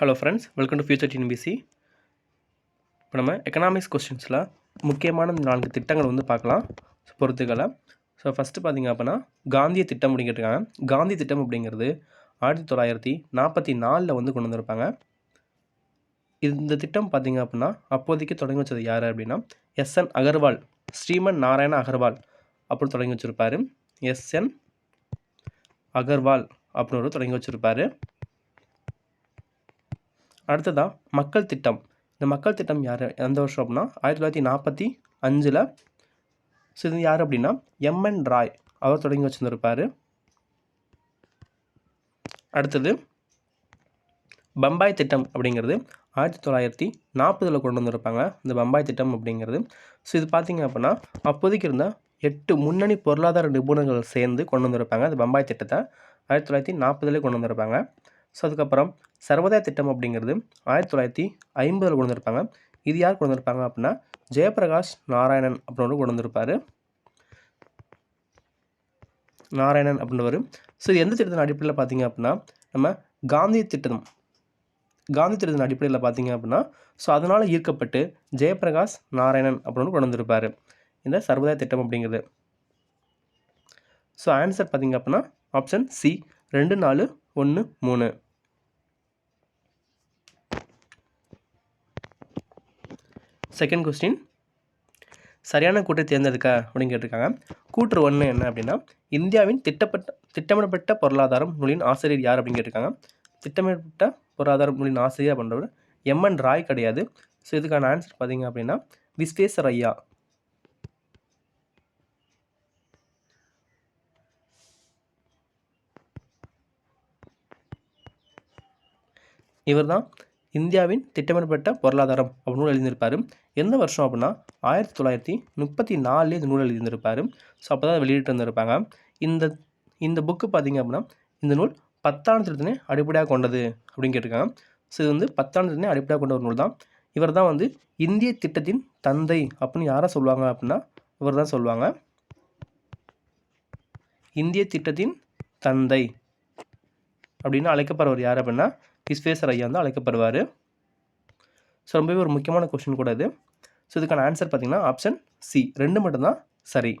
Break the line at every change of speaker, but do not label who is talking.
Hello friends welcome to future TNPC இப்போ நம்ம economics கொஸ்டின்ஸில் முக்கியமான நான்கு திட்டங்கள் வந்து பார்க்கலாம். ஸோ பொறுத்துக்களை ஸோ ஃபஸ்ட்டு பார்த்தீங்க அப்படின்னா காந்திய திட்டம் அப்படிங்கிட்டிருக்காங்க காந்தி திட்டம் அப்படிங்கிறது ஆயிரத்தி தொள்ளாயிரத்தி நாற்பத்தி நாலில் வந்து கொண்டு வந்திருப்பாங்க. இந்த திட்டம் பார்த்தீங்க அப்படின்னா அப்போதைக்கு தொடங்கி வச்சது யார் அப்படின்னா எஸ்என் அகர்வால் ஸ்ரீமன் நாராயண அகர்வால் அப்படின்னு தொடங்கி வச்சுருப்பார். எஸ்என் அகர்வால் அப்படின்னு ஒரு தொடங்கி வச்சுருப்பாரு. அடுத்ததாக மக்கள் திட்டம். இந்த மக்கள் திட்டம் யார் எந்த வருஷம் அப்படின்னா ஆயிரத்தி தொள்ளாயிரத்தி நாற்பத்தி அஞ்சில் ஸோ இது யார் அப்படின்னா எம்என் ராய். அவர் தொடங்கி வச்சுருந்துருப்பார். அடுத்தது பம்பாய் திட்டம் அப்படிங்கிறது ஆயிரத்தி தொள்ளாயிரத்தி நாற்பதில் கொண்டு வந்திருப்பாங்க இந்த பம்பாய் திட்டம் அப்படிங்கிறது. ஸோ இது பார்த்திங்க அப்படின்னா அப்போதைக்கு இருந்த எட்டு முன்னணி பொருளாதார நிபுணர்கள் சேர்ந்து கொண்டு வந்திருப்பாங்க இந்த பம்பாய் திட்டத்தை. ஆயிரத்தி தொள்ளாயிரத்தி நாற்பதுலேயே கொண்டு வந்திருப்பாங்க. ஸோ அதுக்கப்புறம் சர்வதய திட்டம் அப்படிங்கிறது ஆயிரத்தி தொள்ளாயிரத்தி ஐம்பதில் கொண்டு வந்திருப்பாங்க இது யார் கொண்டு வந்திருப்பாங்க அப்படின்னா ஜெயபிரகாஷ் நாராயணன் அப்படின்னு கொண்டு வந்திருப்பார் நாராயணன் அப்படின்றவர் ஸோ எந்த திட்டத்தின் அடிப்படையில் பார்த்தீங்க அப்படின்னா நம்ம காந்தி திட்டம். காந்தி திட்டத்தின் அடிப்படையில் பார்த்தீங்க அப்படின்னா ஸோ அதனால் ஈர்க்கப்பட்டு ஜெயபிரகாஷ் நாராயணன் அப்படின்னு கொண்டு வந்திருப்பார் இந்த சர்வதய திட்டம் அப்படிங்கிறது. ஸோ ஆன்சர் பார்த்தீங்க அப்படின்னா ஆப்ஷன் சி ரெண்டு நாலு ஒன்று மூணு. செகண்ட் கொஸ்டின் சரியான கூட்டை தேர்ந்தெடுக்க அப்படின்னு கேட்டிருக்காங்க. கூற்று ஒன்று என்ன அப்படின்னா இந்தியாவின் திட்டப்பட்ட திட்டமிடப்பட்ட பொருளாதாரம் நூலின் ஆசிரியர் யார் அப்படின்னு கேட்டிருக்காங்க. திட்டமிடப்பட்ட பொருளாதாரம் நூலின் ஆசிரியர் அப்படின்றவர் எம்என் ராய் கிடையாது. ஸோ இதுக்கான ஆன்சர் பார்த்தீங்க அப்படின்னா விஸ்வேஸ்வர் ஐயா இவர் தான் இந்தியாவின் திட்டமிடப்பட்ட பொருளாதாரம் அப்படின்னு நூல் எழுதியிருப்பார். எந்த வருஷம் அப்படின்னா ஆயிரத்தி தொள்ளாயிரத்தி முப்பத்தி நாலுலேயே இந்த நூல் எழுதியிருப்பார் ஸோ அப்போ தான் வெளியிட்டு வந்திருப்பாங்க. இந்த இந்த புக்கு பார்த்திங்க அப்படின்னா இந்த நூல் பத்தாம் திட்டத்தினே அடிப்படையாக கொண்டது அப்படின்னு கேட்டிருக்காங்க. ஸோ இது வந்து பத்தாம் திருத்தினை அடிப்படையாக கொண்ட ஒரு நூல் தான். இவர் தான் வந்து இந்திய திட்டத்தின் தந்தை அப்படின்னு யாரை சொல்லுவாங்க அப்படின்னா இவர் தான் சொல்லுவாங்க. இந்திய திட்டத்தின் தந்தை. அப்படின்னு அழைக்கப்படுறவர் யார் அப்படின்னா விஸ்வேஸ்வர் ஐயா வந்து அழைக்கப்படுவார். ஸோ ரொம்பவே ஒரு முக்கியமான கொஷின் கூட இது. ஸோ இதுக்கான ஆன்சர் பார்த்திங்கன்னா ஆப்ஷன் சி ரெண்டு மட்டும்தான் சரி.